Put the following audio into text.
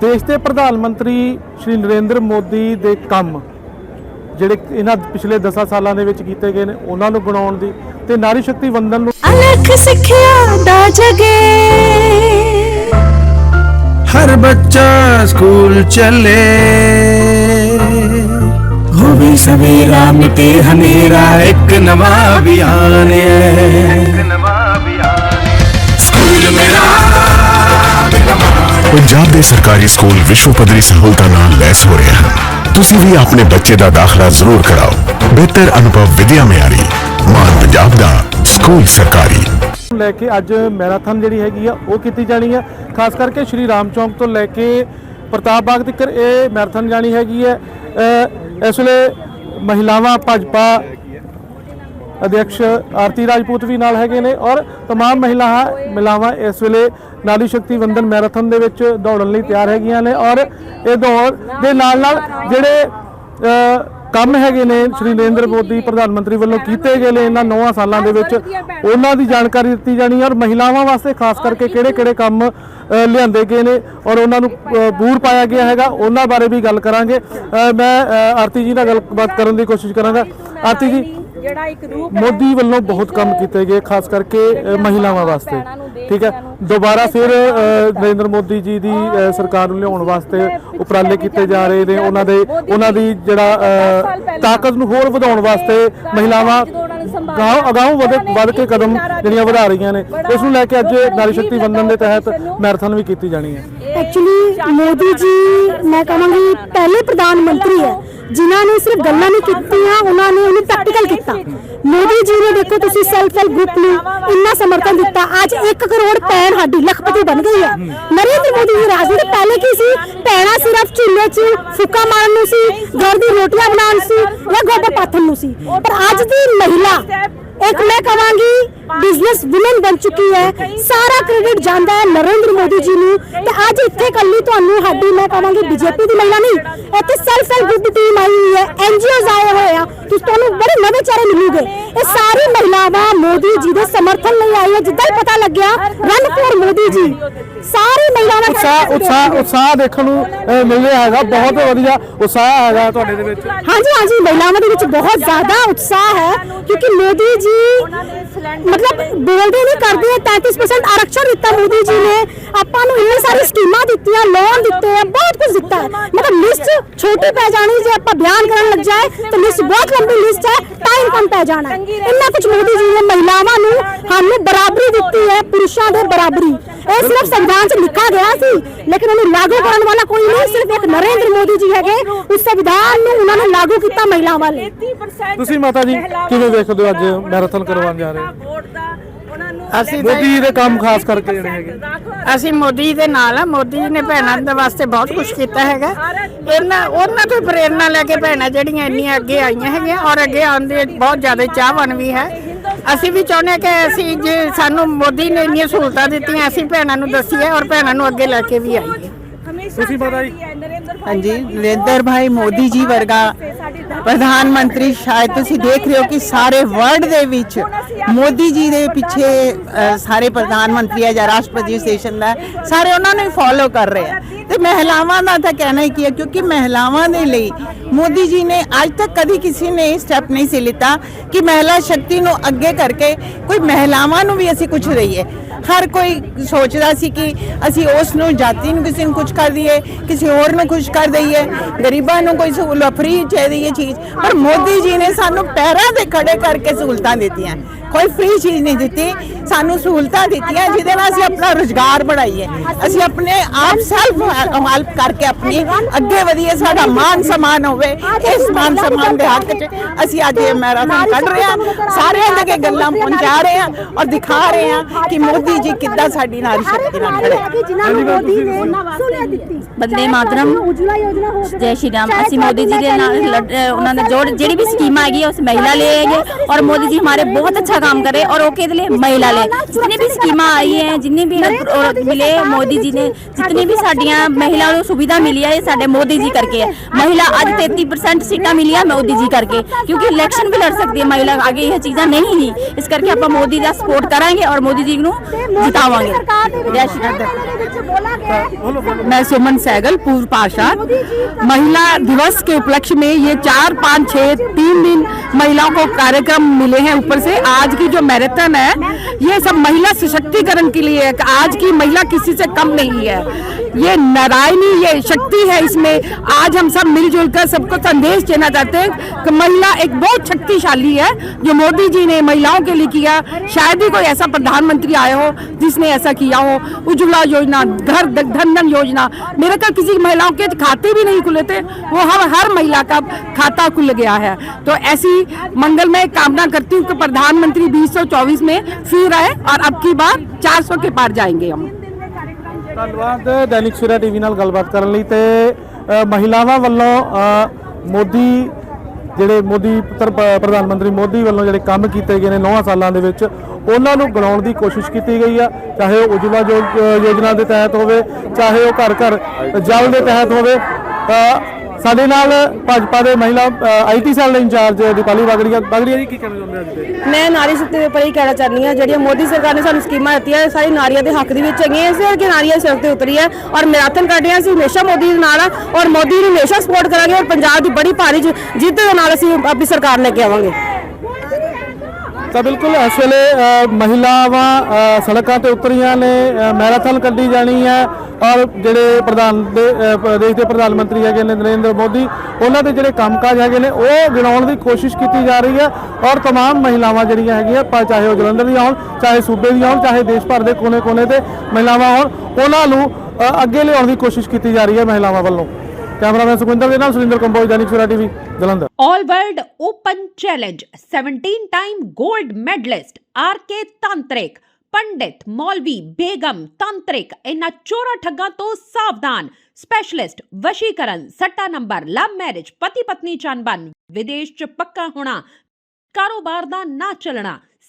ਦੇਸ਼ ਦੇ ਪ੍ਰਧਾਨ ਮੰਤਰੀ ਸ਼੍ਰੀ ਨਰਿੰਦਰ ਮੋਦੀ ਦੇ ਕੰਮ ਜਿਹੜੇ ਇਹਨਾਂ ਪਿਛਲੇ 10 ਸਾਲਾਂ ਦੇ ਵਿੱਚ ਕੀਤੇ ਗਏ ਨੇ ਉਹਨਾਂ ਨੂੰ ਗਣਾਉਣ ਦੀ ਤੇ ਨਾਰੀ ਸ਼ਕਤੀ ਵੰਦਨ ਨੂੰ ਅਲਖ ਸਿੱਖਿਆ ਦਾ ਜਗੇ। ਹਰ ਬੱਚਾ ਸਕੂਲ ਚੱਲੇ। ਹੋਵੇ ਸਵੇਰਾ ਮਿਟੇ ਹਨੇਰਾ ਇੱਕ ਨਵਾਂ ਅਭਿਆਨ ਹੈ। ਇੱਕ ਨਵਾਂ ਪੰਜਾਬ ਦੇ ਸਰਕਾਰੀ ਸਕੂਲ ਵਿਸ਼ਵ ਪੱਧਰੀ ਸਹੂਲਤਾਂ ਨਾਲ ਲੈਸ ਹੋ ਰਹੇ ਹਨ ਤੁਸੀਂ ਵੀ ਆਪਣੇ ਬੱਚੇ ਦਾ ਦਾਖਲਾ ਜ਼ਰੂਰ ਕਰਾਓ ਬਿਹਤਰ ਅਨੁਭਵ ਵਿਦਿਆ ਮਿਆਰੀ ਮਾਨ ਪੰਜਾਬ ਦਾ ਸਕੂਲ ਸਰਕਾਰੀ ਨੂੰ ਲੈ ਕੇ ਅੱਜ ਮੈਰਾਥਨ ਜਿਹੜੀ ਹੈਗੀ ਆ ਉਹ ਕੀਤੀ ਜਾਣੀ ਆ ਖਾਸ ਕਰਕੇ ਸ਼੍ਰੀ ਰਾਮ ਚੌਂਕ ਤੋਂ ਲੈ ਕੇ ਪ੍ਰਤਾਪ ਬਾਗ ਤੱਕ ਇਹ ਮੈਰਾਥਨ ਜਾਣੀ ਹੈਗੀ ਹੈ ਅ, ਇਸ ਵੇਲੇ ਮਹਿਲਾਵਾਂ ਭਾਜਪਾ ਅਧਿਕਸ਼ ਆਰਤੀ ਰਾਜਪੂਤ ਵੀ ਨਾਲ ਹੈਗੇ ਨੇ ਔਰ तमाम ਮਹਿਲਾਵਾਂ ਮਹਿਲਾਵਾਂ ਇਸ ਵੇਲੇ ਨਾਰੀ ਸ਼ਕਤੀ ਵੰਦਨ ਮੈਰਾਥਨ ਦੇ ਵਿੱਚ ਦੌੜਨ ਲਈ ਤਿਆਰ ਹੈਗੀਆਂ ਨੇ ਔਰ ਇਹ ਦੌੜ ਦੇ ਨਾਲ ਨਾਲ ਜਿਹੜੇ ਕੰਮ ਹੈਗੇ ਨੇ ਸ਼੍ਰੀ ਨਰਿੰਦਰ ਮੋਦੀ ਪ੍ਰਧਾਨ ਮੰਤਰੀ ਵੱਲੋਂ ਕੀਤੇ ਗਏ ਨੇ ਇਹਨਾਂ 9 ਸਾਲਾਂ ਦੇ ਵਿੱਚ, ਉਹਨਾਂ ਦੀ ਜਾਣਕਾਰੀ ਦਿੱਤੀ ਜਾਣੀ ਔਰ ਮਹਿਲਾਵਾਂ ਵਾਸਤੇ ਖਾਸ ਕਰਕੇ ਕਿਹੜੇ-ਕਿਹੜੇ ਕੰਮ ਲਿਆਂਦੇ ਗਏ ਨੇ ਔਰ ਉਹਨਾਂ ਨੂੰ ਬੂਰ ਪਾਇਆ ਗਿਆ ਹੈਗਾ, ਉਹਨਾਂ ਬਾਰੇ ਵੀ ਗੱਲ ਕਰਾਂਗੇ। ਮੈਂ ਆਰਤੀ ਜੀ ਨਾਲ ਗੱਲਬਾਤ ਕਰਨ ਦੀ ਕੋਸ਼ਿਸ਼ ਕਰਾਂਗਾ। ਆਰਤੀ ਜੀ ਜਿਹੜਾ ਇੱਕ ਰੂਪ ਹੈ ਮੋਦੀ ਵੱਲੋਂ ਬਹੁਤ ਕੰਮ ਕੀਤੇ ਗਏ ਖਾਸ ਕਰਕੇ ਮਹਿਲਾਵਾਂ ਵਾਸਤੇ। ਠੀਕ ਹੈ? ਦੁਬਾਰਾ ਫਿਰ ਨਰਿੰਦਰ ਮੋਦੀ ਜੀ ਦੀ ਸਰਕਾਰ ਨੂੰ ਲਿਆਉਣ ਵਾਸਤੇ ਉਪਰਾਲੇ ਕੀਤੇ ਜਾ ਰਹੇ ਨੇ। ਉਹਨਾਂ ਦੇ ਉਹਨਾਂ ਦੀ ਜਿਹੜਾ ਤਾਕਤ ਨੂੰ ਹੋਰ ਵਧਾਉਣ ਵਾਸਤੇ ਮਹਿਲਾਵਾਂ ਗਾਂਵ ਅਗਾਊਂ ਵਧ ਵਧ ਕੇ ਕਦਮ ਜਿਹੜੀਆਂ ਵਧਾ ਰਹੀਆਂ ਨੇ। ਇਸ ਨੂੰ ਲੈ ਕੇ ਅੱਜ ਨਾਰੀ ਸ਼ਕਤੀ ਵੰਦਨ ਦੇ ਤਹਿਤ ਮੈਰਾਥਨ ਵੀ ਕੀਤੀ ਜਾਣੀ ਹੈ। ਐਕਚੁਅਲੀ ਮੋਦੀ ਜੀ ਮੈਂ ਕਹਾਂਗੀ, ਪਹਿਲੇ ਪ੍ਰਧਾਨ ਮੰਤਰੀ ਹੈ, ਜਿਨ੍ਹਾਂ ਨੇ ਸਿਰਫ ਗੱਲਾਂ ਨਹੀਂ ਕੀਤੀਆਂ, ਉਹਨਾਂ ਨੇ ਉਹਨੂੰ ਪ੍ਰੈਕਟੀਕਲ ਕੀਤਾ। ਮੋਦੀ ਜੀ ਨੇ ਦੇਖੋ ਤੁਸੀਂ ਸੈਲਫ ਹੈਲਪ ਗਰੁੱਪ ਨੂੰ ਇੰਨਾ ਸਮਰਥਨ ਦਿੱਤਾ, ਅੱਜ 1 ਕਰੋੜ ਭੈਣ ਸਾਡੀ ਲੱਖਪਤੀ ਬਣ ਗਈ ਹੈ। ਨਰਿੰਦਰ ਮੋਦੀ ਜੀ ਰਾਜ ਦੇ ਪਹਿਲੇ ਕੀ ਸੀ? ਭੈਣਾਂ ਸਿਰਫ ਚੁੱਲ੍ਹੇ 'ਚ ਫੁੱਕਾ ਮਾਰਨ ਨੂੰ ਸੀ, ਘਰ ਦੀ ਰੋਟੀਆਂ ਬਣਾਉਣ ਸੀ ਜਾਂ ਗੋਬਰ ਪਾਥਨ ਨੂੰ ਸੀ। ਪਰ ਅੱਜ ਦੀ ਮਹਿਲਾ, ਇੱਕ ਮੈਂ ਕਹਾਂਗੀ ਬਿਜ਼ਨਸ ਵੂਮਨ ਬਣ ਚੁੱਕੀ ਹੈ। ਸਾਰਾ ਕ੍ਰੈਡਿਟ ਜਾਂਦਾ ਹੈ ਨਰਿੰਦਰ ਮੋਦੀ ਜੀ ਨੂੰ। ਤੇ ਅੱਜ ਇੱਥੇ ਕੱਲੀ ਤੁਹਾਨੂੰ ਸਾਡੀ ਮੈਂ ਕਹਾਂਗੀ ਬੀਜੇਪੀ ਦੀ ਮਹਿਲਾ ਨਹੀਂ ਇੱਥੇ ਸੈਲਫ ਹੈਲਪ ਗਰੁੱਪ ਦੀ ਟੀਮ ਆਈ ਹੋਈ ਹੈ। ਐਨਜੀਓਜ਼ ਆਏ ਹੋਏ ਆ। ਤੁਸੀਂ ਤੁਹਾਨੂੰ ਬੜੇ ਨਵੇਂ ਚਿਹਰੇ ਮਿਲੂਗੇ। ਇਹ ਸਾਰੀ ਮਹਿਲਾਵਾਂ ਮੋਦੀ ਜੀ ਦੇ ਸਮਰਥਨ ਲਈ ਆਈ ਹੈ। ਜਿੱਦਾਂ ਹੀ ਪਤਾ ਲੱਗਿਆ ਰਨ ਫੋਰ ਮੋਦੀ ਜੀ। ਸਾਰੀ ਮਹਿਲਾਵਾਂ ਉਤਸ਼ਾਹ ਉਤਸ਼ਾਹ ਉਤਸ਼ਾਹ ਦੇਖਣ ਨੂੰ ਮਿਲ ਰਿਹਾ ਹੈਗਾ। ਬਹੁਤ ਵਧੀਆ ਉਤਸ਼ਾਹ ਹੈਗਾ ਤੁਹਾਡੇ ਦੇ ਵਿੱਚ। ਹਾਂਜੀ ਹਾਂਜੀ। ਮਹਿਲਾਵਾਂ ਦੇ ਵਿੱਚ ਬਹੁਤ ਜ਼ਿਆਦਾ ਉਤਸ਼ਾਹ ਹੈ। ਕਿਉਂਕਿ ਮੋਦੀ ਜੀ ਮਤਲਬ ਬੋਲਦੇ ਨਹੀਂ ਕਰਦੇ 33% ਆਰਕਸ਼ਣ ਦਿੱਤਾ ਮੋਦੀ ਜੀ ਨੇ। ਆਪਾਂ ਨੂੰ ਇੰਨੇ ਸਾਰੀ ਸਕੀਮਾਂ ਦਿੱਤੀਆਂ ਲੋਨ ਦਿੱਤੇ ਆ, ਬਹੁਤ ਕੁਝ ਦਿੱਤਾ। ਮਤਲਬ ਲਿਸਟ ਛੋਟੀ ਪੈ ਜਾਣੀ, ਜੇ ਆਪਾਂ ਬਿਆਨ ਕਰਨ ਲੱਗ ਜਾਏ, ਤਾਂ ਲਿਸਟ ਬਹੁਤ ਲੰਬੀ ਲਿਸਟ ਹੈ ਟਾਈਮ ਕਮ ਪੈ ਜਾਣਾ ਇੰਨਾ ਕੁਝ ਮੋਦੀ ਜੀ ਨੇ ਮਹਿਲਾਵਾਂ ਨੂੰ ਸਾਨੂੰ ਬਰਾਬਰੀ ਦਿੱਤੀ ਹੈ, ਪੁਰਸ਼ਾਂ ਦੇ ਬਰਾਬਰੀ। ਇਹ ਸਿਰਫ ਸੰਵਿਧਾਨ 'ਚ ਲਿਖਾ ਗਿਆ ਸੀ ਲੇਕਿਨ ਉਹਨੂੰ ਲਾਗੂ ਕਰਨ ਵਾਲਾ ਕੋਈ ਨਹੀਂ ਸਿਰਫ ਇੱਕ ਨਰਿੰਦਰ ਮੋਦੀ ਜੀ ਹੈਗੇ ਉਸ ਸੰਵਿਧਾਨ ਨੂੰ ਉਹਨਾਂ ਨੇ ਲਾਗੂ ਕੀਤਾ ਮਹਿਲਾਵਾਂ ਲਈ। 33% ਤੁਸੀਂ ਮਾਤਾ ਜੀ ਕਿਵੇਂ ਵੇਖਦੇ ਹੋ ਅੱਜ ਮੈਰਾਥਨ ਕਰਵਾਉਣ ਜਾ ਰਹੇ? ਹੋ? ਅਸੀਂ ਮੋਦੀ ਦੇ ਕੰਮ ਖਾਸ ਕਰਕੇ ਜਿਹੜੇ ਹੈਗੇ। ਅਸੀਂ ਮੋਦੀ ਦੇ ਨਾਲ ਆ ਮੋਦੀ ਜੀ ਨੇ ਭੈਣਾਂ ਦੇ ਵਾਸਤੇ ਬਹੁਤ ਕੁਝ ਕੀਤਾ ਹੈਗਾ। ਇਹਨਾਂ ਉਹਨਾਂ ਤੋਂ ਪ੍ਰੇਰਣਾ ਲੈ ਕੇ ਭੈਣਾਂ ਜਿਹੜੀਆਂ ਇੰਨੀਆਂ ਅੱਗੇ ਆਈਆਂ ਹੈਗੀਆਂ ਔਰ ਅੱਗੇ ਆਉਣ ਦੇ ਬਹੁਤ ਜ਼ਿਆਦਾ ਚਾਹਵਾਨ ਵੀ ਹੈ। ਅਸੀਂ ਵੀ ਚਾਹੁੰਦੇ ਹਾਂ ਕਿ ਅਸੀਂ ਜੇ ਸਾਨੂੰ ਮੋਦੀ ਨੇ ਇੰਨੀਆਂ ਸਹੂਲਤਾਂ ਦਿੱਤੀਆਂ ਅਸੀਂ ਭੈਣਾਂ ਨੂੰ ਦਸੀਏ ਔਰ ਭੈਣਾਂ ਨੂੰ ਅੱਗੇ ਲੈ ਕੇ ਵੀ ਆਈਏ। ਹਮੇਸ਼ਾ ਤੁਸੀਂ ਪਤਾ ਜੀ। ਨਰਿੰਦਰ ਹਾਂਜੀ ਨਰਿੰਦਰ ਭਾਈ ਮੋਦੀ ਜੀ ਵਰਗਾ ਪ੍ਰਧਾਨ ਮੰਤਰੀ ਸ਼ਾਇਦ ਤੁਸੀਂ ਦੇਖ ਰਹੇ ਹੋ ਕਿ ਸਾਰੇ ਵਰਲਡ ਦੇ ਵਿੱਚ ਮੋਦੀ ਜੀ ਦੇ ਪਿੱਛੇ ਅ, ਸਾਰੇ ਪ੍ਰਧਾਨ ਮੰਤਰੀ ਹੈ ਜਾਂ ਰਾਸ਼ਟਰਪਤੀ ਸਟੇਸ਼ਨ ਦਾ ਸਾਰੇ ਉਹਨਾਂ ਨੂੰ ਫੋਲੋ ਕਰ ਰਹੇ ਆ। ਤੇ ਮਹਿਲਾਵਾਂ ਦਾ ਤਾਂ ਕਹਿਣਾ ਹੀ ਕੀ ਹੈ ਕਿਉਂਕਿ ਮਹਿਲਾਵਾਂ ਦੇ ਲਈ ਮੋਦੀ ਜੀ ਨੇ ਅੱਜ ਤੱਕ ਕਦੀ ਕਿਸੇ ਨੇ ਇਹ ਸਟੈਪ ਨਹੀਂ ਸੀ ਲਿੱਤਾ ਕਿ ਮਹਿਲਾ ਸ਼ਕਤੀ ਨੂੰ ਅੱਗੇ ਕਰਕੇ ਕੋਈ ਮਹਿਲਾਵਾਂ ਨੂੰ ਵੀ ਅਸੀਂ ਕੁਝ ਰਹੀਏ ਹਰ ਕੋਈ ਸੋਚਦਾ ਸੀ ਕਿ ਅਸੀਂ ਉਸ ਨੂੰ ਜਾਤੀ ਨੂੰ ਕਿਸੇ ਨੂੰ ਕੁਝ ਕਰ ਦਈਏ, ਕਿਸੇ ਹੋਰ ਨੂੰ ਕੁਝ ਕਰ ਦਈਏ। ਗਰੀਬਾਂ ਨੂੰ ਕੋਈ ਸਹੂਲਤ ਫ੍ਰੀ ਚਾਹੀਦੀ ਹੈ ਚੀਜ਼। ਪਰ ਮੋਦੀ ਜੀ ਨੇ ਸਾਨੂੰ ਪੈਰਾਂ ਤੇ ਖੜੇ ਕਰਕੇ ਸਹੂਲਤਾਂ ਦਿੱਤੀਆਂ। ਕੋਈ ਫ੍ਰੀ ਚੀਜ਼ ਨਹੀਂ ਦਿੱਤੀ। ਸਾਨੂੰ ਸਹੂਲਤਾਂ ਦਿੱਤੀਆਂ ਜਿਹਦੇ ਨਾਲ ਅਸੀਂ ਆਪਣਾ ਰੋਜ਼ਗਾਰ ਬਣਾਈਏ। ਅਸੀਂ ਆਪਣੇ ਆਪ ਸੈਲਫ ਹੈਲਪ ਕਰਕੇ ਆਪਣੀ ਅੱਗੇ ਵਧੀਏ ਸਾਡਾ ਮਾਨ ਸਮਾਨ ਹੋਵੇ ਇਸ ਮਾਨ ਸਮਾਨ ਦੇ ਹੱਕ 'ਚ ਅਸੀਂ ਅੱਜ ਇਹ ਮੈਰਾਥਨ ਕੱਢ ਰਹੇ ਹਾਂ। ਸਾਰਿਆਂ ਤੱਕ ਇਹ ਗੱਲਾਂ ਪਹੁੰਚਾ ਰਹੇ ਹਾਂ ਔਰ ਦਿਖਾ ਰਹੇ ਹਾਂ ਕਿ ਮੋਦੀ ਜੀ ਕਿੱਦਾਂ ਸਾਡੀ ਨਾਰੀ ਸ਼ਕਤੀ ਨਾਲ ਖੜੇ ਜਿਨ੍ਹਾਂ ਨੂੰ ਮੋਦੀ ਨੇ ਸੁਣਿਆ ਦਿੱਤੀ। ਬੰਦੇ ਮਾਤਰਮ ਜੈ ਸ਼੍ਰੀ ਰਾਮ। ਅਸੀਂ ਮੋਦੀ ਜੀ ਦੇ ਨਾਲ ਉਹਨਾਂ ਨੇ ਜੋੜ ਜਿਹੜੀ ਵੀ ਸਕੀਮ ਆ ਗਈ ਉਸ ਮਹਿਲਾ ਲਈ ਆਏ ਔਰ ਮੋਦੀ ਜੀ ਹਮਾਰੇ ਬਹੁਤ ਅੱਛਾ काम करे और ओके के लिए महिला ले जितनी भी स्कीम आई है जितनी भी और मिले मोदी जी ने जितनी भी ਸਾਡੀਆਂ ਮਹਿਲਾਵਾਂ ਨੂੰ ਸੁਵਿਧਾ ਮਿਲੀ ਹੈ ਇਹ ਸਾਡੇ ਮੋਦੀ ਜੀ ਕਰਕੇ ਹੈ ਮਹਿਲਾ ਅੱਜ 33% ਸੀਟਾਂ ਮਿਲੀਆਂ ਮੋਦੀ ਜੀ ਕਰਕੇ ਕਿਉਂਕਿ ਇਲੈਕਸ਼ਨ ਵੀ ਲੜ ਸਕਦੀ ਹੈ ਮਹਿਲਾ ਅੱਗੇ ਇਹ ਚੀਜ਼ਾਂ ਨਹੀਂ ਸੀ ਇਸ ਕਰਕੇ ਆਪਾਂ ਮੋਦੀ ਦਾ ਸਪੋਰਟ ਕਰਾਂਗੇ ਔਰ ਮੋਦੀ ਜੀ ਨੂੰ ਜਿਤਾਵਾਂਗੇ ਜੈ ਸ਼੍ਰੀ ਰਾਮ बोलो बोलो मैं सुमन सहगल पूर्व पार्षद महिला दिवस के उपलक्ष्य में ये चार पाँच छः तीन दिन महिलाओं को कार्यक्रम मिले हैं ऊपर से। आज की जो मैराथन है ये सब महिला सशक्तिकरण के लिए है। आज की महिला किसी से कम नहीं है। ये नारायणी, ये शक्ति है इसमें। आज हम सब मिलजुल कर सबको संदेश देना चाहते हैं कि महिला एक बहुत शक्तिशाली है, जो मोदी जी ने महिलाओं के लिए किया। शायद ही कोई ऐसा प्रधानमंत्री आया हो जिसने ऐसा किया हो। उज्ज्वला योजना, घर धन धन योजना। मेरे का किसी महिलाओं के खाते भी नहीं खुले थे। वो हर हर महिला का खाता खुल गया है। तो ऐसी मंगलमय कामना करती हूँ कि प्रधानमंत्री 2024 में फिर आए और अब की बार 400 के पार जाएँगे हम। ਧੰਨਵਾਦ ਦੈਨਿਕ ਸਵੇਰਾ ਟੀਵੀ ਨਾਲ ਗੱਲਬਾਤ ਕਰਨ ਲਈ ਤੇ ਮਹਿਲਾਵਾਂ ਵੱਲੋਂ ਮੋਦੀ ਜਿਹੜੇ ਮੋਦੀ ਪੁੱਤਰ ਪ੍ਰਧਾਨ ਮੰਤਰੀ ਮੋਦੀ ਵੱਲੋਂ ਜਿਹੜੇ ਕੰਮ ਕੀਤੇ ਗਏ ਨੇ 9 ਸਾਲਾਂ ਦੇ ਵਿੱਚ, ਉਹਨਾਂ ਨੂੰ ਗਣਾਉਣ ਦੀ ਕੋਸ਼ਿਸ਼ ਕੀਤੀ ਗਈ ਆ, ਚਾਹੇ ਉਹ ਉਜਲਾ ਜੋ- ਯੋਜਨਾ ਦੇ ਤਹਿਤ ਹੋਵੇ, ਚਾਹੇ ਉਹ ਘਰ ਘਰ ਜਲ ਦੇ ਤਹਿਤ ਹੋਵੇ ਸਾਡੇ ਨਾਲ ਭਾਜਪਾ ਦੇ ਮਹਿਲਾ ਆਈਟੀ ਸੈੱਲ ਦੇ ਇੰਚਾਰਜ ਦੀਪਾਲੀ ਬਾਗੜੀਆ। ਬਾਗੜੀਆ ਜੀ, ਕੀ ਕਹਿਣਾ ਚਾਹੁੰਦੇ ਅੱਜ ਦੇ? ਮੈਂ ਨਾਰੀ ਸ਼ਕਤੀ ਦੇ ਉੱਪਰ ਹੀ ਕਹਿਣਾ ਚਾਹੁੰਦੀ ਹਾਂ, ਜਿਹੜੀਆਂ ਮੋਦੀ ਸਰਕਾਰ ਨੇ ਸਾਨੂੰ ਸਕੀਮਾਂ ਦਿੱਤੀਆਂ ਸਾਰੀ ਨਾਰੀਆਂ ਦੇ ਹੱਕ ਦੇ ਵਿੱਚ ਹੈਗੀਆਂ ਇਸੇ ਕਰਕੇ ਨਾਰੀਆਂ ਸਿਰ ਤੇ ਉਤਰੀ ਹੈ ਔਰ ਮੈਰਾਥਨ ਕੱਢ ਰਹੇ ਅਸੀਂ ਹਮੇਸ਼ਾ ਮੋਦੀ ਦੇ ਨਾਲ ਔਰ ਮੋਦੀ ਨੂੰ ਹਮੇਸ਼ਾ ਸਪੋਰਟ ਕਰਾਂਗੇ ਔਰ ਪੰਜਾਬ ਦੀ ਬੜੀ ਭਾਰੀ ਜਿੱਤ ਦੇ ਨਾਲ ਅਸੀਂ ਆਪਣੀ ਸਰਕਾਰ ਲੈ ਕੇ ਆਵਾਂਗੇ। ਤਾਂ ਬਿਲਕੁਲ ਇਸ ਵੇਲੇ ਅ, ਮਹਿਲਾਵਾਂ ਅ, ਸੜਕਾਂ ਤੇ ਉਤਰੀਆਂ ਨੇ ਅ, ਮੈਰਾਥਨ ਕੱਢੀ ਜਾਣੀ ਹੈ ਔਰ ਜਿਹੜੇ ਪ੍ਰਧਾਨ ਦੇ ਅ, ਪ- ਦੇਸ਼ ਦੇ ਪ੍ਰਧਾਨ ਮੰਤਰੀ ਹੈਗੇ ਨੇ ਨਰਿੰਦਰ ਮੋਦੀ ਉਹਨਾਂ ਦੇ ਜਿਹੜੇ ਕੰਮਕਾਜ ਹੈਗੇ ਨੇ ਉਹ ਗਿਣਾਉਣ ਦੀ ਕੋਸ਼ਿਸ਼ ਕੀਤੀ ਜਾ ਰਹੀ ਹੈ ਔਰ तमाम ਮਹਿਲਾਵਾਂ ਜਿਹੜੀਆਂ ਹੈਗੀਆਂ ਪਾ- ਚਾਹੇ ਉਹ ਜਲੰਧਰ ਦੀਆਂ ਹੋਣ ਚਾਹੇ ਸੂਬੇ ਦੀਆਂ ਹੋਣ ਚਾਹੇ ਦੇਸ਼ ਭਰ ਦੇ ਕੋਨੇ-ਕੋਨੇ ਤੇ ਮਹਿਲਾਵਾਂ ਹੋਣ ਉਹਨਾਂ ਨੂੰ ਅ, ਅੱਗੇ ਲਿਆਉਣ ਦੀ ਕੋਸ਼ਿਸ਼ ਕੀਤੀ ਜਾ ਰਹੀ ਹੈ ਮਹਿਲਾਵਾਂ ਵੱਲੋਂ ਕੈਮਰਾਮੈਨ ਸੁਖਵਿੰਦਰ ਦੇ ਨਾਲ Surinder Kamboj, Dainik Savera TV, Jalandhar. All World Open Challenge 17 time gold medalist RK Tantrik Pandit Maulvi Begum Tantrik ਇਹਨਾਂ ਚੋਰਾ ਠੱਗਾਂ ਤੋਂ ਸਾਵਧਾਨ ਸਪੈਸ਼ਲਿਸਟ ਵਸ਼ੀਕਰਨ, ਸੱਟਾ ਨੰਬਰ ਲਵ ਮੈਰਿਜ ਪਤੀ ਪਤਨੀ ਚੰਬਨ ਵਿਦੇਸ਼ ਚ ਪੱਕਾ ਹੋਣਾ, ਕਾਰੋਬਾਰ ਦਾ ਨਾ ਚੱਲਣਾ